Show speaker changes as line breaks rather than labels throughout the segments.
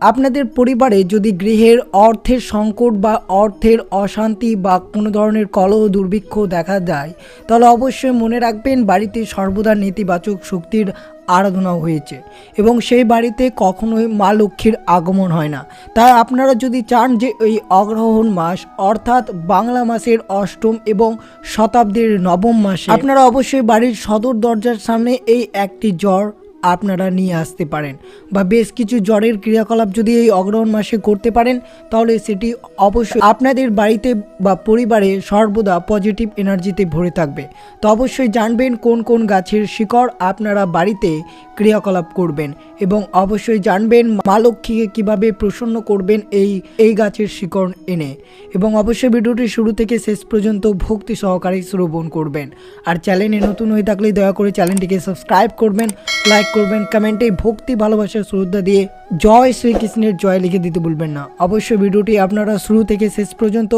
আপনাদের পরিবারে যদি গৃহের অর্থের সংকট বা অর্থের অশান্তি বা কোনো ধরনের কলহ, দুর্ভিক্ষ দেখা যায় তাহলে অবশ্যই মনে রাখবেন বাড়িতে সর্বদা নেতিবাচক শক্তির আরাধনা হয়েছে এবং সেই বাড়িতে কখনোই মা লক্ষ্মীর আগমন হয় না। তাই আপনারা যদি চান যে এই অগ্রহণ মাস, অর্থাৎ বাংলা মাসের অষ্টম এবং শতাব্দীর নবম মাসে আপনারা অবশ্যই বাড়ির সদর দরজার সামনে এই একটি জ্বর আপনারা নিয়ে আসতে পারেন বা বেশ কিছু জ্বরের ক্রিয়াকলাপ যদি এই অগ্রহণ মাসে করতে পারেন, তাহলে সেটি অবশ্যই আপনাদের বাড়িতে বা পরিবারে সর্বদা পজিটিভ এনার্জিতে ভরে থাকবে। তো অবশ্যই জানবেন কোন কোন গাছের শিকড় আপনারা বাড়িতে ক্রিয়াকলাপ করবেন এবং অবশ্যই জানবেন মা লক্ষ্মীকে কীভাবে প্রসন্ন করবেন এই এই গাছের শিকড় এনে। এবং অবশ্যই ভিডিওটি শুরু থেকে শেষ পর্যন্ত ভক্তি সহকারে শ্রবণ করবেন। আর চ্যানেলে নতুন হয়ে থাকলে দয়া করে চ্যানেলটিকে সাবস্ক্রাইব করবেন, লাইক করবেন কমেন্টে ভক্তি ভালোবাসার শ্রদ্ধা দিয়ে জয় শ্রীকৃষ্ণের জয় লিখে দিতে ভুলবেন না। অবশ্যই ভিডিওটি আপনারা শুরু থেকে শেষ পর্যন্ত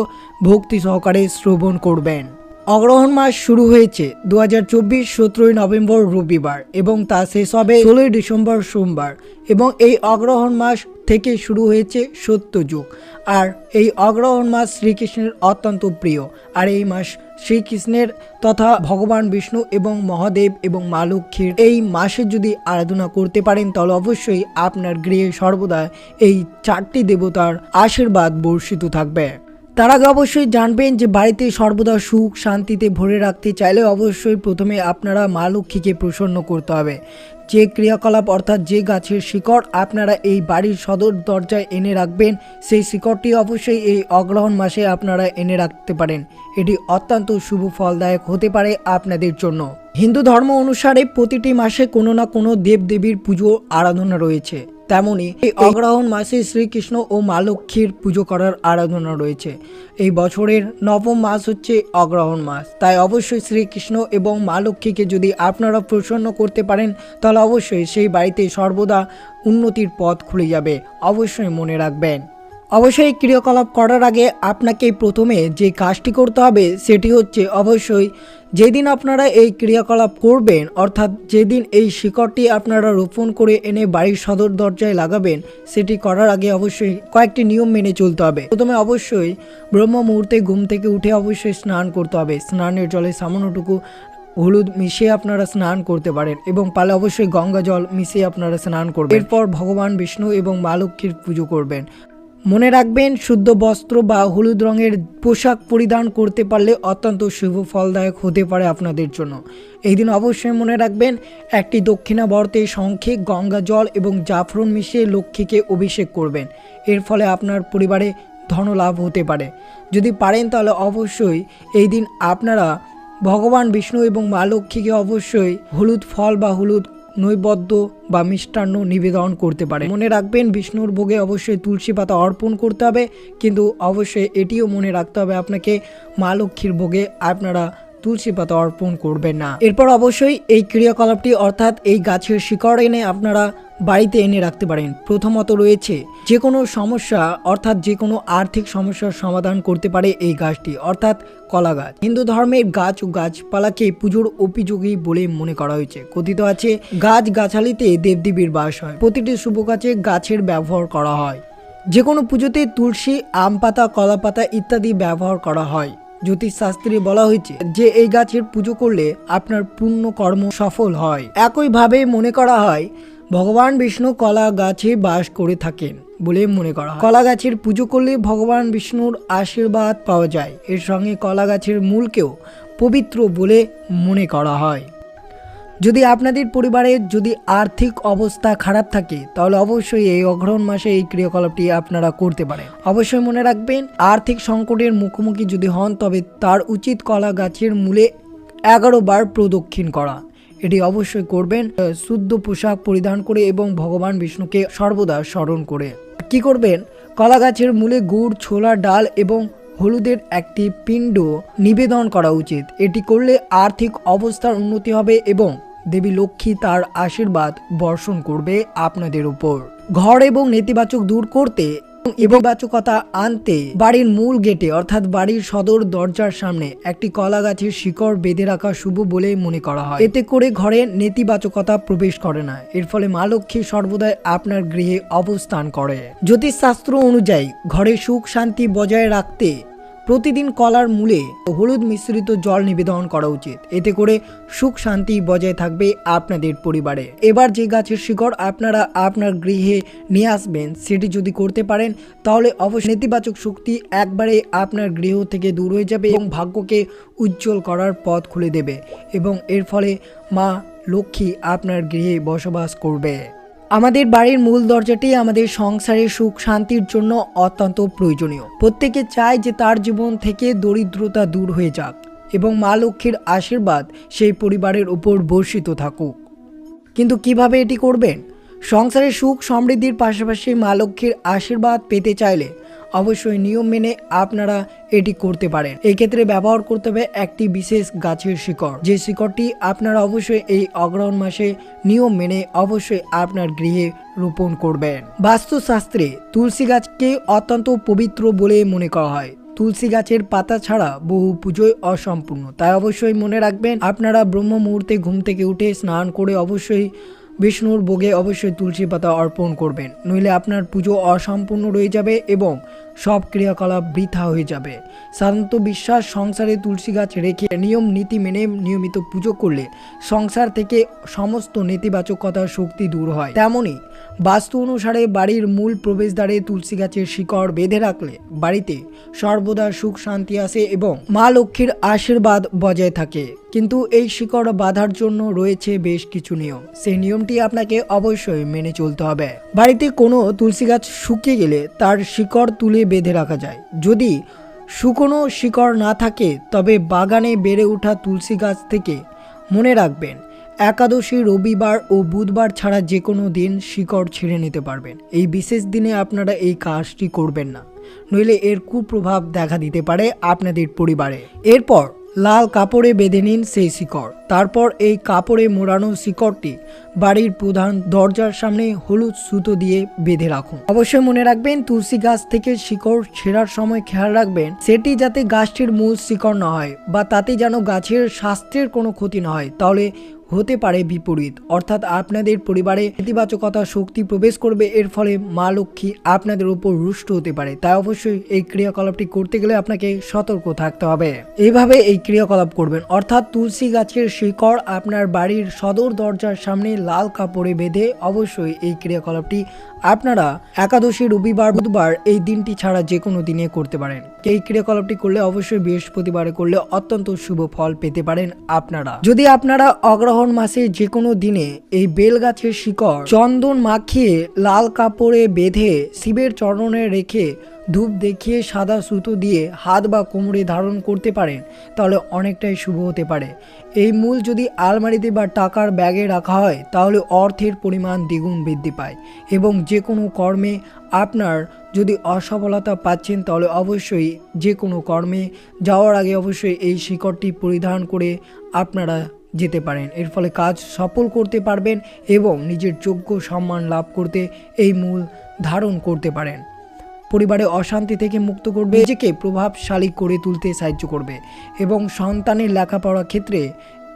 ভক্তি সহকারে শ্রবণ করবেন। অগ্রহণ মাস শুরু হয়েছে দু হাজার চব্বিশ সতেরোই নভেম্বর রবিবার এবং তা শেষ হবে ষোলোই ডিসেম্বর সোমবার এবং এই অগ্রহণ মাস থেকে শুরু হয়েছে সত্য যুগ আর এই অগ্রহণ মাস শ্রীকৃষ্ণের অত্যন্ত প্রিয়। আর এই মাস শ্রীকৃষ্ণের তথা ভগবান বিষ্ণু এবং মহাদেব এবং মা লক্ষ্মীর। এই মাসে যদি আরাধনা করতে পারেন, তাহলে অবশ্যই আপনার গৃহে সর্বদা এই চারটি দেবতার আশীর্বাদ বর্ষিত থাকবে। তার আগে অবশ্যই জানবেন যে বাড়িতে সর্বদা সুখ শান্তিতে ভরে রাখতে চাইলে অবশ্যই প্রথমে আপনারা মা লক্ষ্মীকে প্রসন্ন করতে হবে। যে ক্রিয়াকলাপ অর্থাৎ যে গাছের শিকড় আপনারা এই বাড়ির সদর দরজায় এনে রাখবেন, সেই শিকড়টি অবশ্যই এই অগ্রহণ মাসে আপনারা এনে রাখতে পারেন। এটি অত্যন্ত শুভ ফলদায়ক হতে পারে আপনাদের জন্য। হিন্দু ধর্ম অনুসারে প্রতিটি মাসে কোনো না কোনো দেবদেবীর পুজো আরাধনা রয়েছে। তেমনি এই অগ্রহণ মাসে শ্রীকৃষ্ণ ও মা লক্ষ্মীর পুজো করার আরাধনা রয়েছে। এই বছরের নবম মাস হচ্ছে অগ্রহণ মাস। তাই অবশ্যই শ্রীকৃষ্ণ এবং মা লক্ষ্মীকে যদি আপনারা প্রসন্ন করতে পারেন তাহলে অবশ্যই সেই বাড়িতে সর্বদা উন্নতির পথ খুলে যাবে। অবশ্যই মনে রাখবেন। অবশ্যই ক্রিয়াকলাপ করার আগে আপনাকে প্রথমে যে কাজটি করতে হবে সেটি হচ্ছে অবশ্যই যেদিন আপনারা এই ক্রিয়াকলাপ করবেন, অর্থাৎ যেদিন এই শিকড়টি আপনারা রোপণ করে এনে বাড়ির সদর দরজায় লাগাবেন, সেটি করার আগে অবশ্যই কয়েকটি নিয়ম মেনে চলতে হবে। প্রথমে অবশ্যই ব্রহ্ম মুহূর্তে ঘুম থেকে উঠে অবশ্যই স্নান করতে হবে। স্নানের জলে সামান্যটুকু হলুদ মিশিয়ে আপনারা স্নান করতে পারেন এবং পালে অবশ্যই গঙ্গা জল মিশিয়ে আপনারা স্নান করবেন। এরপর ভগবান বিষ্ণু এবং মা লক্ষ্মীর পুজো করবেন। মনে রাখবেন, শুদ্ধ বস্ত্র বা হলুদ রঙের পোশাক পরিধান করতে পারলে অত্যন্ত শুভ ফলদায়ক হতে পারে আপনাদের জন্য। এই দিন অবশ্যই মনে রাখবেন, একটি দক্ষিণাবর্তে শঙ্খে গঙ্গা জল এবং জাফরন মিশিয়ে লক্ষ্মীকে অভিষেক করবেন। এর ফলে আপনার পরিবারে ধনলাভ হতে পারে। যদি পারেন তাহলে অবশ্যই এই দিন আপনারা ভগবান বিষ্ণু এবং মা লক্ষ্মীকে অবশ্যই হলুদ ফল বা হলুদ নৈবদ্য বা মিষ্টান্ন নিবেদন করতে পারে। মনে রাখবেন, বিষ্ণুর ভোগে অবশ্যই তুলসী পাতা অর্পণ করতে হবে, কিন্তু অবশ্যই এটিও মনে রাখতে হবে আপনাকে, মা লক্ষ্মীর ভোগে আপনারা তুলসী পাতা অর্পণ করবেন না। এরপর অবশ্যই এই ক্রিয়াকলাপটি, অর্থাৎ এই গাছের শিকড় এনে আপনারা বাড়িতে এনে রাখতে পারেন। প্রথমত রয়েছে যে কোনো সমস্যা, অর্থাৎ যে কোনো আর্থিক সমস্যার সমাধান করতে পারে এই গাছটি, অর্থাৎ কলা গাছ। হিন্দু ধর্মের গাছ ও গাছপালাকে পুজোর উপযোগী বলে মনে করা হয়েছে। কথিত আছে, গাছ গাছালিতে দেবদেবীর বাস হয়। প্রতিটি শুভ কাজে গাছের ব্যবহার করা হয়। যে কোনো পুজোতে তুলসী, আম পাতা, কলা পাতা ইত্যাদি ব্যবহার করা হয়। জ্যোতিষশাস্ত্রে বলা হয়েছে যে, এই গাছের পুজো করলে আপনার পূর্ণ কর্ম সফল হয়। একইভাবে মনে করা হয় ভগবান বিষ্ণু কলা গাছে বাস করে থাকেন বলে মনে করা হয়। কলা গাছের পুজো করলে ভগবান বিষ্ণুর আশীর্বাদ পাওয়া যায়। এর সঙ্গে কলা গাছের মূলকেও পবিত্র বলে মনে করা হয়। যদি আপনাদের পরিবারের যদি আর্থিক অবস্থা খারাপ থাকে, তাহলে অবশ্যই এই অগ্রহণ মাসে এই ক্রিয়াকলাপটি আপনারা করতে পারেন। অবশ্যই মনে রাখবেন, আর্থিক সংকটের মুখোমুখি যদি হন, তবে তার উচিত কলা গাছের মূলে এগারো বার প্রদক্ষিণ করা। এটি অবশ্যই করবেন শুদ্ধ পোশাক পরিধান করে এবং ভগবান বিষ্ণুকে সর্বদা স্মরণ করে। কি করবেন? কলা গাছের মূলে গুড়, ছোলা, ডাল এবং হলুদের একটি পিণ্ড নিবেদন করা উচিত। এটি করলে আর্থিক অবস্থার উন্নতি হবে এবং দেবী লক্ষ্মী তার আশীর্বাদ বর্ষণ করবে আপনাদের উপর। ঘর এবং নেতিবাচক দূর করতে ইতিবাচকতা আনতে বাড়ির মূল গেটে, অর্থাৎ বাড়ির সদর দরজার সামনে, একটি কলা গাছের শিকড় বেঁধে রাখা শুভ বলে মনে করা হয়। এতে করে ঘরে নেতিবাচকতা প্রবেশ করে না। এর ফলে মা লক্ষ্মী সর্বদাই আপনার গৃহে অবস্থান করে। জ্যোতিষশাস্ত্র অনুযায়ী, ঘরে সুখ শান্তি বজায় রাখতে প্রতিদিন কলার মূলে হলুদ মিশ্রিত জল নিবেদন করা উচিত। এতে করে সুখ শান্তি বজায় থাকবে আপনাদের পরিবারে। এবার যে গাছের শিকড় আপনারা আপনার গৃহে নিয়ে আসবেন, সেটি যদি করতে পারেন, তাহলে অবশ্যই নেতিবাচক শক্তি একবারে আপনার গৃহ থেকে দূর হয়ে যাবে এবং ভাগ্যকে উজ্জ্বল করার পথ খুলে দেবে এবং এর ফলে মা লক্ষ্মী আপনার গৃহে বসবাস করবে। আমাদের বাড়ির মূল দরজাটি আমাদের সংসারে সুখ শান্তির জন্য অত্যন্ত প্রয়োজনীয়। প্রত্যেকে চায় যে তার জীবন থেকে দরিদ্রতা দূর হয়ে যাক এবং মা লক্ষ্মীর আশীর্বাদ সেই পরিবারের উপর বর্ষিত থাকুক। কিন্তু কীভাবে এটি করবেন? সংসারে সুখ সমৃদ্ধির পাশাপাশি মা লক্ষ্মীর আশীর্বাদ পেতে চাইলে অবশ্যই নিয়ম মেনে আপনারা এটি করতে পারেন। এই ক্ষেত্রে ব্যবহার করতে হবে একটি বিশেষ গাছের শিকড়। যে শিকড়টি আপনারা অবশ্যই এই অগ্রহণ মাসে নিয়ম মেনে অবশ্যই আপনার গৃহে রোপণ করবেন। বাস্তুশাস্ত্রে তুলসী গাছকে অত্যন্ত পবিত্র বলে মনে করা হয়। তুলসী গাছের পাতা ছাড়া বহু পুজোয় অসম্পূর্ণ। তাই অবশ্যই মনে রাখবেন, আপনারা ব্রহ্ম মুহূর্তে ঘুম থেকে উঠে স্নান করে অবশ্যই বিষ্ণুর ভোগে অবশ্যই তুলসী পাতা অর্পণ করবেন। নইলে আপনার পুজো অসম্পূর্ণ রয়ে যাবে এবং সব ক্রিয়াকলাপ বৃথা হয়ে যাবে। সাধারণত বিশ্বাস, সংসারে তুলসী গাছ রেখে নিয়ম, নীতি মেনে নিয়মিত পুজো করলে সংসার থেকে সমস্ত নেতিবাচকতার শক্তি দূর হয়। তেমনই বাস্তু অনুসারে বাড়ির মূল প্রবেশদ্বারে তুলসী গাছের শিকড় বেঁধে রাখলে বাড়িতে সর্বদা সুখ শান্তি আসে এবং মা লক্ষ্মীর আশীর্বাদ বজায় থাকে। কিন্তু এই শিকড় বাঁধার জন্য রয়েছে বেশ কিছু নিয়ম। সেই নিয়মটি আপনাকে অবশ্যই মেনে চলতে হবে। বাড়িতে কোনো তুলসী গাছ শুকিয়ে গেলে তার শিকড় তুলে বেঁধে রাখা যায়। যদি শুকনো শিকড় না থাকে, তবে বাগানে বেড়ে ওঠা তুলসী গাছ থেকে মনে রাখবেন একাদশী রবিবার ও বুধবার ছাড়া যে কোনো দিন শিকড় ছিঁড়ে নিতে পারবেন। এই বিশেষ দিনে আপনারা এই কাজটি করবেন না। নইলে এর কুপ্রভাব দেখা দিতে পারে আপনাদের পরিবারে। এরপর লাল কাপড়ে বেঁধে নিন সেই শিকড়। তারপর এই কাপড়ে মোড়ানো শিকড়টি বাড়ির প্রধান দরজার সামনে হলুদ সুতো দিয়ে বেঁধে রাখুন। অবশ্যই মনে রাখবেন, তুলসী গাছ থেকে শিকড় ছেঁড়ার সময় খেয়াল রাখবেন, সেটি যাতে গাছটির মূল শিকড় না হয় বা তাতে যেন গাছের স্বাস্থ্যের কোনো ক্ষতি না হয়। তাহলে হতে পারে বিপরীত। অর্থাৎ আপনাদের পরিবারে ইতিবাচকতা শক্তি প্রবেশ করবে, এর ফলে মা লক্ষ্মী আপনাদের উপর রুষ্ট হতে পারে। তাই অবশ্যই এই ক্রিয়াকলাপটি করতে গেলে আপনাকে সতর্ক থাকতে হবে। এইভাবে এই ক্রিয়াকলাপ করবেন। অর্থাৎ তুলসী গাছের শিকড় আপনার বাড়ির সদর দরজার সামনে লাল কাপড়ে বেঁধে অবশ্যই এই ক্রিয়াকলাপটি আপনারা একাদশী রবিবার, বুধবার এই দিনটি ছাড়া যে কোনো দিনে করতে পারেন। এই ক্রিয়াকলাপটি করলে অবশ্যই বৃহস্পতিবারে করলে অত্যন্ত শুভ ফল পেতে পারেন আপনারা। যদি আপনারা অগ্রহণ মাসে যে কোনো দিনে এই বেলগাছের শিকড় চন্দন মাখিয়ে লাল কাপড়ে বেঁধে শিবের চরণে রেখে ধূপ দেখিয়ে সাদা সুতো দিয়ে হাত বা কোমরে ধারণ করতে পারেন তাহলে অনেকটাই শুভ হতে পারে। এই মূল যদি আলমারিতে বা টাকার ব্যাগে রাখা হয়, তাহলে অর্থের পরিমাণ দ্বিগুণ বৃদ্ধি পায় এবং যে কোনো কর্মে আপনার যদি অসফলতা পাচ্ছেন, তাহলে অবশ্যই যে কোনো কর্মে যাওয়ার আগে অবশ্যই এই শিকড়টি পরিধান করে আপনারা যেতে পারেন। এর ফলে কাজ সফল করতে পারবেন এবং নিজের যোগ্য সম্মান লাভ করতে এই মূল ধারণ করতে পারেন। পরিবারে অশান্তি থেকে মুক্ত করবে, নিজেকে প্রভাবশালী করে তুলতে সাহায্য করবে এবং সন্তানের লেখাপড়ার ক্ষেত্রে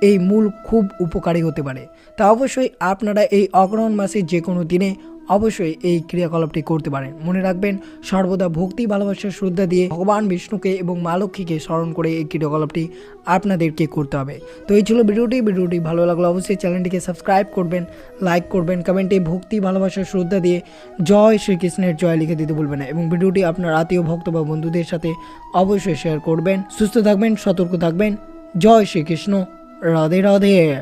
এই মূল খুব উপকারী হতে পারে। তা অবশ্যই আপনারা এই অগ্রহণ মাসে যে কোনো দিনে অবশ্যই এই ক্রিয়াকলাপটি করতে পারেন। মনে রাখবেন, সর্বদা ভক্তি, ভালোবাসা, শ্রদ্ধা দিয়ে ভগবান বিষ্ণুকে এবং মা লক্ষ্মীকে স্মরণ করে এই ক্রিয়াকলাপটি আপনাদেরকে করতে হবে। তো এই ছিল ভিডিওটি। ভিডিওটি ভালো লাগল অবশ্যই চ্যানেলটিকে সাবস্ক্রাইব করবেন, লাইক করবেন, কমেন্টে ভক্তি, ভালোবাসা, শ্রদ্ধা দিয়ে জয় শ্রীকৃষ্ণের জয় লিখে দিতে ভুলবেন না এবং ভিডিওটি আপনার আত্মীয়, ভক্ত বা বন্ধুদের সাথে অবশ্যই শেয়ার করবেন। সুস্থ থাকবেন, সতর্ক থাকবেন। জয় শ্রীকৃষ্ণ। Rồi đi.